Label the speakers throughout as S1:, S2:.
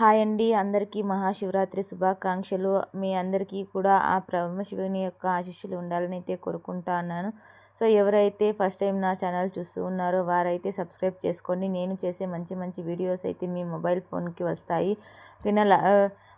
S1: Hi అండి. అందరికీ మహాశివరాత్రి శుభాకాంక్షలు. మీ అందరికీ కూడా ఆ పరమశివుని యొక్క ఆశీస్సులు ఉండాలని అయితే కోరుకుంటా ఉన్నాను. సో ఎవరైతే ఫస్ట్ టైం నా ఛానల్ చూస్తూ ఉన్నారో వారైతే సబ్స్క్రైబ్ చేసుకోండి. నేను చేసే మంచి మంచి వీడియోస్ అయితే మీ మొబైల్ ఫోన్కి వస్తాయి. ఓకేనా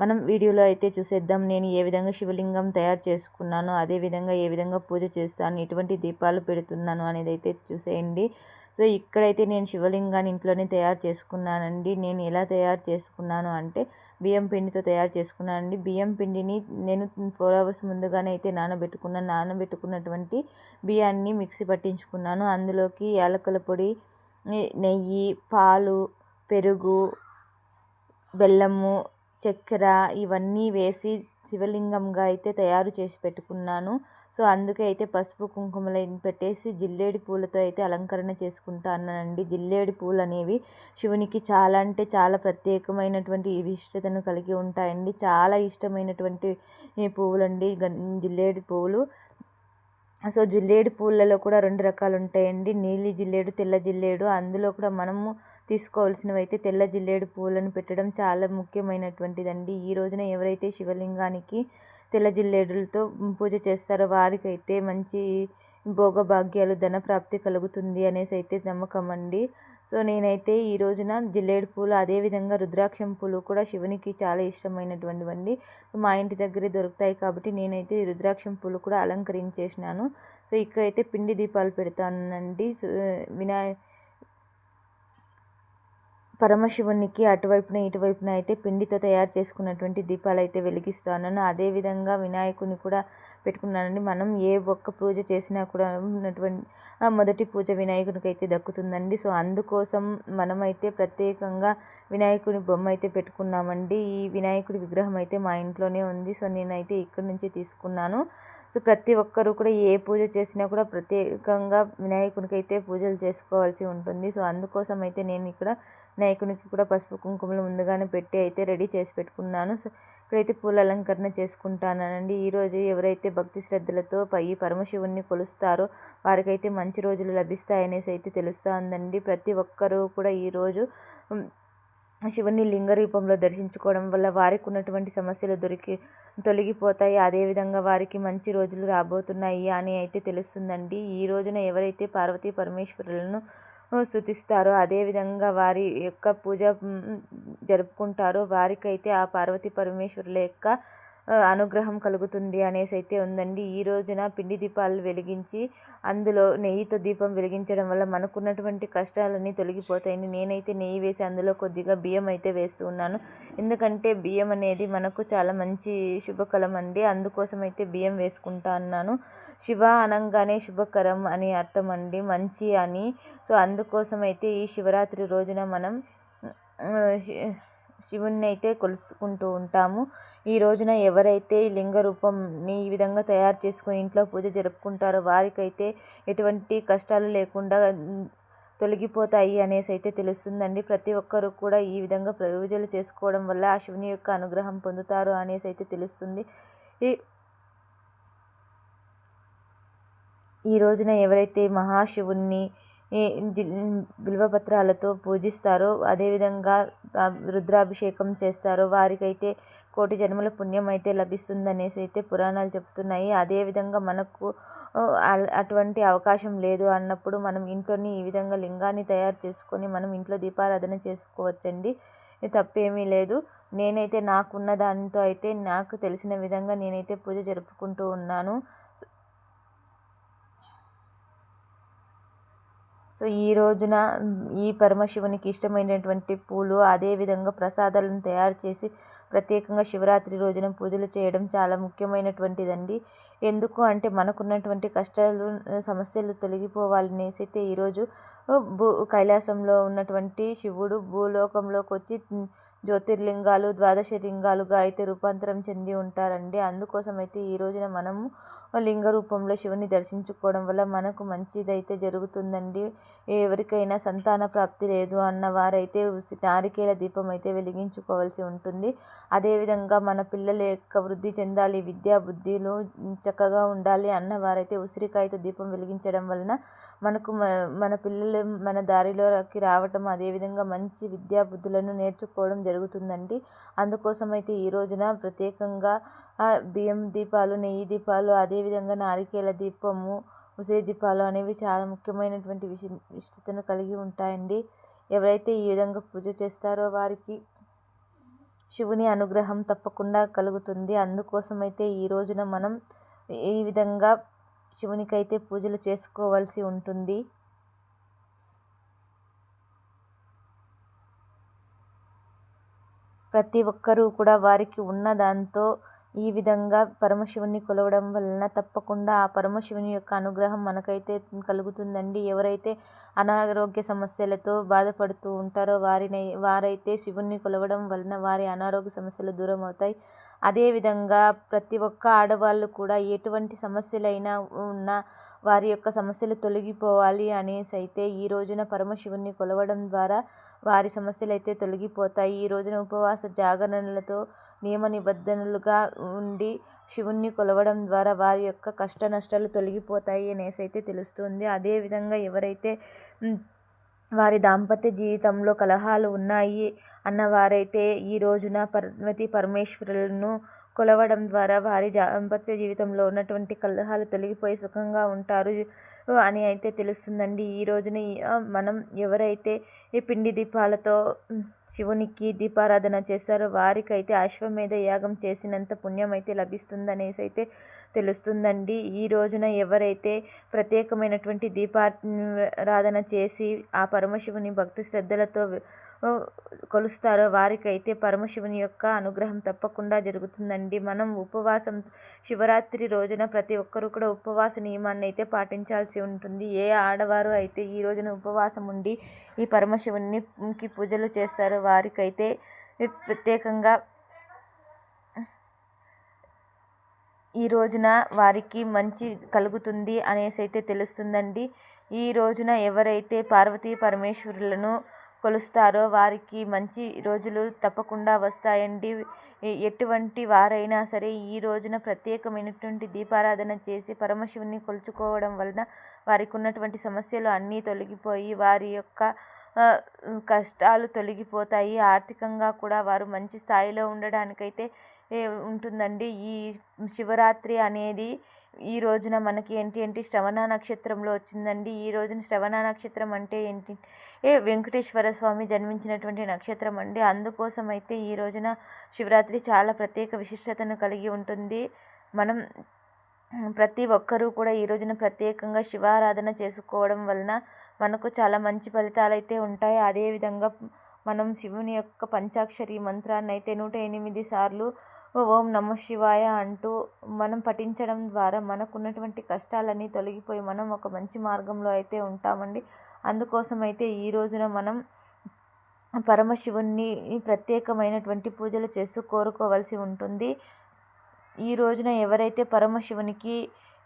S1: మనం వీడియోలో అయితే చూసేద్దాం. నేను ఏ విధంగా శివలింగం తయారు చేసుకున్నాను అదేవిధంగా ఏ విధంగా పూజ చేస్తాను ఎటువంటి దీపాలు పెడుతున్నాను అనేది అయితే చూసేయండి. సో ఇక్కడైతే నేను శివలింగాన్ని ఇంట్లోనే తయారు చేసుకున్నానండి. నేను ఎలా తయారు చేసుకున్నాను అంటే బియ్యం పిండితో తయారు చేసుకున్నానండి. బియ్యం పిండిని నేను ఫోర్ అవర్స్ ముందుగానే అయితే నానబెట్టుకున్నాను నానబెట్టుకున్నటువంటి బియ్యాన్ని మిక్సీ పట్టించుకున్నాను. అందులోకి యాలకుల పొడి నెయ్యి పాలు పెరుగు బెల్లము చక్కెర ఇవన్నీ వేసి శివలింగంగా అయితే తయారు చేసి పెట్టుకున్నాను. సో అందుకే అయితే పసుపు కుంకుమలు పెట్టేసి జిల్లేడి పూలతో అయితే అలంకరణ చేసుకుంటానండి జిల్లేడి పూలు అనేవి శివునికి చాలా అంటే చాలా ప్రత్యేకమైనటువంటి విశిష్టతను కలిగి ఉంటాయండి. చాలా ఇష్టమైనటువంటి పువ్వులండి జిల్లేడి పువ్వులు సో జిల్లేడు పూలలో కూడా రెండు రకాలు ఉంటాయండి నీలి జిల్లేడు తెల్ల జిల్లేడు. అందులో కూడా మనము తీసుకోవాల్సినవి అయితే తెల్ల జిల్లేడు పూలను పెట్టడం చాలా ముఖ్యమైనటువంటిదండి. ఈ రోజున ఎవరైతే శివలింగానికి తెల్ల జిల్లేడులతో పూజ చేస్తారో వారికైతే మంచి భోగభాగ్యాలు ధనప్రాప్తి కలుగుతుంది అనేసి అయితే నమ్మకం అండి. సో నేనైతే ఈ రోజున జిల్లేడు పూలు అదేవిధంగా రుద్రాక్షం పూలు కూడా శివునికి చాలా ఇష్టమైనటువంటివండి. మా ఇంటి దగ్గరే దొరుకుతాయి కాబట్టి నేనైతే రుద్రాక్షం పూలు కూడా అలంకరించేసినాను. సో ఇక్కడైతే పిండి దీపాలు పెడతానండి. వినాయ పరమశివునికి అటువైపున ఇటువైపున అయితే పిండితో తయారు చేసుకున్నటువంటి దీపాలు అయితే వెలిగిస్తున్నాను అదేవిధంగా వినాయకుని కూడా పెట్టుకున్నానండి. మనం ఏ ఒక్క పూజ చేసినా కూడా ఉన్నటువంటి మొదటి పూజ వినాయకునికి అయితే దక్కుతుందండి. సో అందుకోసం మనమైతే ప్రత్యేకంగా వినాయకుని బొమ్మ అయితే పెట్టుకున్నామండి. ఈ వినాయకుడి విగ్రహం అయితే మా ఇంట్లోనే ఉంది. సో నేనైతే ఇక్కడి నుంచి తీసుకున్నాను. సో ప్రతి ఒక్కరూ కూడా ఏ పూజ చేసినా కూడా ప్రత్యేకంగా వినాయకునికి అయితే పూజలు చేసుకోవాల్సి ఉంటుంది. సో అందుకోసం అయితే నేను ఇక్కడ వినాయకునికి కూడా పసుపు కుంకుమలు ముందుగానే పెట్టి అయితే రెడీ చేసి పెట్టుకున్నాను. సో ఇక్కడైతే పూల అలంకరణ చేసుకుంటానండి ఈరోజు ఎవరైతే భక్తి శ్రద్ధలతో పై పరమశివుణ్ణి కొలుస్తారో వారికైతే మంచి రోజులు లభిస్తాయనేసి అయితే తెలుస్తుందండి. ప్రతి ఒక్కరూ కూడా ఈరోజు శివుని లింగ రూపంలో దర్శించుకోవడం వల్ల వారికి ఉన్నటువంటి సమస్యలు దొరికి తొలగిపోతాయి. అదేవిధంగా వారికి మంచి రోజులు రాబోతున్నాయి అని అయితే తెలుస్తుందండి. ఈ రోజున ఎవరైతే పార్వతీ పరమేశ్వరులను స్థుతిస్తారు అదేవిధంగా వారి యొక్క పూజ జరుపుకుంటారు వారికైతే ఆ పార్వతీ పరమేశ్వరుల యొక్క అనుగ్రహం కలుగుతుంది అనేసి అయితే ఉందండి. ఈ రోజున పిండి దీపాలు వెలిగించి అందులో నెయ్యితో దీపం వెలిగించడం వల్ల మనకున్నటువంటి కష్టాలన్నీ తొలగిపోతాయండి. నేనైతే నెయ్యి వేసి అందులో కొద్దిగా బియ్యం అయితే వేస్తూ ఉన్నాను. ఎందుకంటే బియ్యం అనేది మనకు చాలా మంచి శుభకరం అండి. అందుకోసం అయితే బియ్యం వేసుకుంటా అన్నాను. శివ అనంగానే శుభకరం అని అర్థం అండి. మంచి అని. సో అందుకోసం అయితే ఈ శివరాత్రి రోజున మనం శివుణ్ణి అయితే కొలుసుకుంటూ ఉంటాము. ఈ రోజున ఎవరైతే లింగ రూపంని ఈ విధంగా తయారు చేసుకుని ఇంట్లో పూజ జరుపుకుంటారో వారికైతే ఎటువంటి కష్టాలు లేకుండా తొలగిపోతాయి అనేసి అయితే తెలుస్తుందండి. ప్రతి ఒక్కరు కూడా ఈ విధంగా పూజలు చేసుకోవడం వల్ల ఆ శివుని యొక్క అనుగ్రహం పొందుతారు అనేసి అయితే తెలుస్తుంది. ఈ ఈ రోజున ఎవరైతే మహాశివుణ్ణి బిల్వపత్రాలతో పూజిస్తారో అదేవిధంగా రుద్రాభిషేకం చేస్తారో వారికైతే కోటి జన్మల పుణ్యం అయితే లభిస్తుందనేసి అయితే పురాణాలు చెప్తున్నాయి. అదేవిధంగా మనకు అటువంటి అవకాశం లేదు అన్నప్పుడు మనం ఇంట్లోని ఈ విధంగా లింగాన్ని తయారు చేసుకొని మనం ఇంట్లో దీపారాధన చేసుకోవచ్చండి. తప్పేమీ లేదు. నేనైతే నాకున్న దానితో అయితే నాకు తెలిసిన విధంగా నేనైతే పూజ జరుపుకుంటూ ఉన్నాను. సో ఈ రోజున ఈ పరమశివునికి ఇష్టమైనటువంటి పూలు అదేవిధంగా ప్రసాదాలను తయారు చేసి ప్రత్యేకంగా శివరాత్రి రోజున పూజలు చేయడం చాలా ముఖ్యమైనటువంటిదండి. ఎందుకు అంటే మనకున్నటువంటి కష్టాలు సమస్యలు తొలగిపోవాలనేసి అయితే ఈరోజు భూ కైలాసంలో ఉన్నటువంటి శివుడు భూలోకంలోకి వచ్చి జ్యోతిర్లింగాలు ద్వాదశ లింగాలుగా అయితే రూపాంతరం చెంది ఉంటారండి. అందుకోసం అయితే ఈ రోజున మనము లింగ రూపంలో శివుని దర్శించుకోవడం వల్ల మనకు మంచిదైతే జరుగుతుందండి. ఎవరికైనా సంతాన ప్రాప్తి లేదు అన్న వారైతే నారికేల దీపం అయితే వెలిగించుకోవాల్సి ఉంటుంది. అదేవిధంగా మన పిల్లల యొక్క వృద్ధి చెందాలి విద్యా బుద్ధిలో చక్కగా ఉండాలి అన్న వారైతే ఉసిరికాయతో దీపం వెలిగించడం వలన మనకు మన పిల్లలు మన దారిలోకి రావటం అదేవిధంగా మంచి విద్యా బుద్ధులను నేర్చుకోవడం జరుగుతుందండి. అందుకోసం అయితే ఈ రోజున ప్రత్యేకంగా బియ్యం దీపాలు నెయ్యి దీపాలు అదేవిధంగా నారికేల దీపము ఉసిరి దీపాలు అనేవి చాలా ముఖ్యమైనటువంటి విశి విశిష్టతను కలిగి ఉంటాయండి. ఎవరైతే ఈ విధంగా పూజ చేస్తారో వారికి శివుని అనుగ్రహం తప్పకుండా కలుగుతుంది. అందుకోసమైతే ఈ రోజున మనం ఈ విధంగా శివునికైతే పూజలు చేసుకోవాల్సి ఉంటుంది. ప్రతి ఒక్కరూ కూడా వారికి ఉన్న దాంతో ఈ విధంగా పరమశివుని కొలవడం వలన తప్పకుండా ఆ పరమశివుని యొక్క అనుగ్రహం మనకైతే కలుగుతుందండి. ఎవరైతే అనారోగ్య సమస్యలతో బాధపడుతూ ఉంటారో వారిని వారైతే శివుణ్ణి కొలవడం వలన వారి అనారోగ్య సమస్యలు దూరం అవుతాయి అదేవిధంగా ప్రతి ఒక్క ఆడవాళ్ళు కూడా ఎటువంటి సమస్యలైనా ఉన్నా వారి యొక్క సమస్యలు తొలగిపోవాలి అనేసి అయితే ఈ రోజున పరమశివుని కొలవడం ద్వారా వారి సమస్యలు అయితే తొలగిపోతాయి. ఈ రోజున ఉపవాస జాగరణలతో నియమ నిబంధనలుగా ఉండి శివుణ్ణి కొలవడం ద్వారా వారి యొక్క కష్ట నష్టాలు తొలగిపోతాయి అనేసి అయితే తెలుస్తుంది. అదేవిధంగా ఎవరైతే వారి దాంపత్య జీవితంలో కలహాలు ఉన్నాయి అన్నవారైతే ఈ రోజున పర్వతి పరమేశ్వరులను కొలవడం ద్వారా వారి దాంపత్య జీవితంలో ఉన్నటువంటి కలహాలు తొలగిపోయి సుఖంగా ఉంటారు అని అయితే తెలుస్తుందండి. ఈ రోజున మనం ఎవరైతే ఈ పిండి దీపాలతో శివునికి దీపారాధన చేస్తారో వారికైతే అశ్వమేధ యాగం చేసినంత పుణ్యం అయితే లభిస్తుందనేసి అయితే తెలుస్తుందండి. ఈ రోజున ఎవరైతే ప్రత్యేకమైనటువంటి దీపారాధన చేసి ఆ పరమశివుని భక్తి శ్రద్ధలతో కొలుస్తారో వారికైతే పరమశివుని యొక్క అనుగ్రహం తప్పకుండా జరుగుతుందండి. మనం ఉపవాసం శివరాత్రి రోజున ప్రతి ఒక్కరు కూడా ఉపవాస నియమాన్ని అయితే పాటించాల్సి ఉంటుంది. ఏ ఆడవారు అయితే ఈ రోజున ఉపవాసం ఉండి ఈ పరమశివునికి పూజలు చేస్తారో వారికైతే ప్రత్యేకంగా ఈ రోజున వారికి మంచి కలుగుతుంది అనేసి అయితే తెలుస్తుందండి. ఈ రోజున ఎవరైతే పార్వతీ పరమేశ్వరులను కొలుస్తారో వారికి మంచి రోజులు తప్పకుండా వస్తాయండి. ఎటువంటి వారైనా సరే ఈ రోజున ప్రత్యేకమైనటువంటి దీపారాధన చేసి పరమశివుని కొలుచుకోవడం వలన వారికి ఉన్నటువంటి సమస్యలు అన్నీ తొలగిపోయి వారి యొక్క కష్టాలు తొలగిపోతాయి. ఆర్థికంగా కూడా వారు మంచి స్థాయిలో ఉండడానికైతే ఉంటుందండి. ఈ శివరాత్రి అనేది ఈ రోజున మనకి ఏంటి ఏంటి శ్రవణ నక్షత్రంలో వచ్చిందండి. ఈ రోజున శ్రవణ నక్షత్రం అంటే ఏంటి? ఏ వెంకటేశ్వర స్వామి జన్మించినటువంటి నక్షత్రం అండి. అందుకోసం అయితే ఈ రోజున శివరాత్రి చాలా ప్రత్యేక విశిష్టతను కలిగి ఉంటుంది. మనం ప్రతి ఒక్కరూ కూడా ఈ రోజున ప్రత్యేకంగా శివారాధన చేసుకోవడం వలన మనకు చాలా మంచి ఫలితాలు అయితే ఉంటాయి. అదేవిధంగా మనం శివుని యొక్క పంచాక్షరి మంత్రాన్ని అయితే నూట ఎనిమిది సార్లు ఓం నమ శివాయ అంటూ మనం పఠించడం ద్వారా మనకున్నటువంటి కష్టాలన్నీ తొలగిపోయి మనం ఒక మంచి మార్గంలో అయితే ఉంటామండి. అందుకోసం అయితే ఈ రోజున మనం పరమశివుణ్ణి ప్రత్యేకమైనటువంటి పూజలు చేస్తూ కోరుకోవాల్సి ఉంటుంది. ఈ రోజున ఎవరైతే పరమశివునికి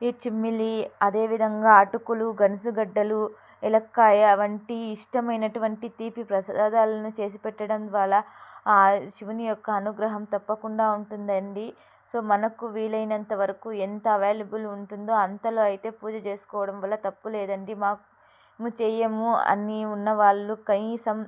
S1: ఈ చిమ్మిలి అదేవిధంగా అటుకులు గనుసుగడ్డలు ఎలక్కాయ వంటి ఇష్టమైనటువంటి తీపి ప్రసాదాలను చేసి పెట్టడం ద్వారా ఆ శివుని యొక్క అనుగ్రహం తప్పకుండా ఉంటుందండి. సో మనకు వీలైనంత వరకు ఎంత అవైలబుల్ ఉంటుందో అంతలో అయితే పూజ చేసుకోవడం వల్ల తప్పు లేదండి. మాకు చెయ్యము అని ఉన్నవాళ్ళు కనీసం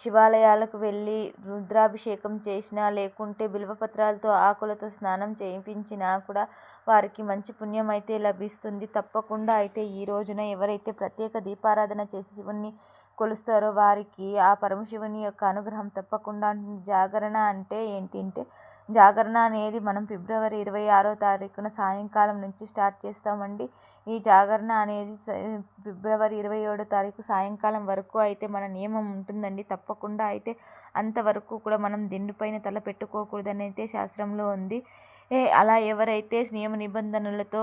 S1: శివాలయాలకు వెళ్ళి రుద్రాభిషేకం చేసినా లేకుంటే బిల్వపత్రాలతో ఆకులతో స్నానం చేయించినా కూడా వారికి మంచి పుణ్యం అయితే లభిస్తుంది. తప్పకుండా అయితే ఈ రోజున ఎవరైతే ప్రత్యేక దీపారాధన చేసి శివుణ్ణి కొలుస్తారో వారికి ఆ పరమశివుని యొక్క అనుగ్రహం తప్పకుండా జాగరణ అంటే ఏంటి అంటే జాగరణ అనేది మనం ఫిబ్రవరి ఇరవై ఆరో తారీఖున సాయంకాలం నుంచి స్టార్ట్ చేస్తామండి. ఈ జాగరణ అనేది ఫిబ్రవరి ఇరవై ఏడో తారీఖు సాయంకాలం వరకు అయితే మన నియమం ఉంటుందండి. తప్పకుండా అయితే అంతవరకు కూడా మనం దిండుపైన తల పెట్టుకోకూడదని అయితే శాస్త్రంలో ఉంది. అలా ఎవరైతే నియమ నిబంధనలతో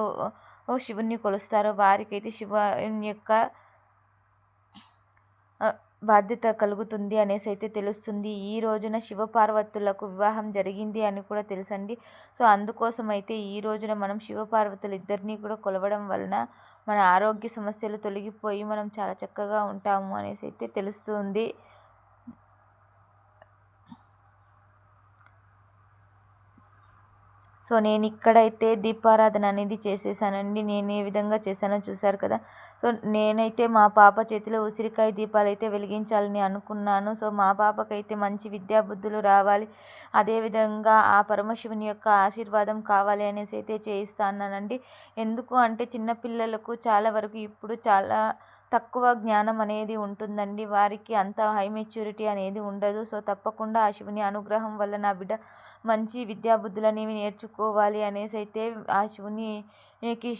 S1: శివుణ్ణి కొలుస్తారో వారికైతే శివుని యొక్క బాధ్యత కలుగుతుంది అనేసి అయితే తెలుస్తుంది. ఈ రోజున శివపార్వతులకు వివాహం జరిగింది అని కూడా తెలుసండి. సో అందుకోసం అయితే ఈ రోజున మనం శివపార్వతులు ఇద్దరినీ కూడా కొలవడం వలన మన ఆరోగ్య సమస్యలు తొలగిపోయి మనం చాలా చక్కగా ఉంటాము అనేసి అయితే తెలుస్తుంది. సో నేను ఇక్కడైతే దీపారాధన అనేది చేసేసానండి. నేను ఏ విధంగా చేశానో చూసారు కదా. సో నేనైతే మా పాప చేతిలో ఉసిరికాయ దీపాలు అయితే వెలిగించాలని అనుకున్నాను. సో మా పాపకైతే మంచి విద్యా బుద్ధులు రావాలి అదేవిధంగా ఆ పరమశివుని యొక్క ఆశీర్వాదం కావాలి అనేసి అయితే చేయిస్తానండి ఎందుకు అంటే చిన్నపిల్లలకు చాలా వరకు ఇప్పుడు చాలా తక్కువ జ్ఞానం అనేది ఉంటుందండి. వారికి అంత హై మెచ్యూరిటీ అనేది ఉండదు. సో తప్పకుండా ఆ శివుని అనుగ్రహం వల్ల నా బిడ్డ మంచి విద్యాబుద్ధులు అనేవి నేర్చుకోవాలి అనేసి అయితే ఆ శివునికి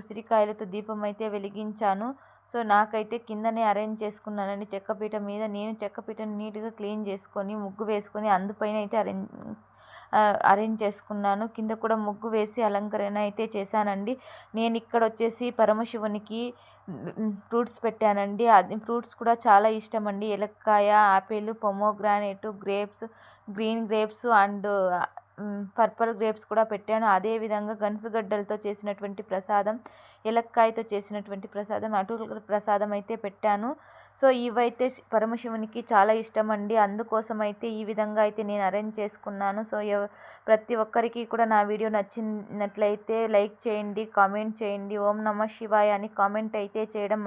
S1: ఉసిరికాయలతో దీపం అయితే వెలిగించాను. సో నాకైతే కిందనే అరేంజ్ చేసుకున్నానండి. చెక్కపీట మీద నేను చెక్కపీటను నీట్గా క్లీన్ చేసుకొని ముగ్గు వేసుకొని అందుపైన అయితే అరేంజ్ అరేంజ్ చేసుకున్నాను. కింద కూడా ముగ్గు వేసి అలంకరణ అయితే చేశానండి. నేను ఇక్కడ వచ్చేసి పరమశివునికి ఫ్రూట్స్ పెట్టానండి. అది ఫ్రూట్స్ కూడా చాలా ఇష్టం అండి ఎలక్కాయ apple pomegranate grapes green grapes and purple grapes కూడా పెట్టాను. అదేవిధంగా గన్సుగడ్డలతో చేసినటువంటి ప్రసాదం ఎలక్కాయతో చేసినటువంటి ప్రసాదం అటుకుల ప్రసాదం అయితే పెట్టాను. సో ఇవైతే పరమశివునికి చాలా ఇష్టం అండి అందుకోసం అయితే ఈ విధంగా అయితే నేను అరేంజ్ చేసుకున్నాను. సో ప్రతి ఒక్కరికి కూడా నా వీడియో నచ్చినట్లయితే లైక్ చేయండి కామెంట్ చేయండి. ఓం నమ శివాయ అని కామెంట్ అయితే చేయడం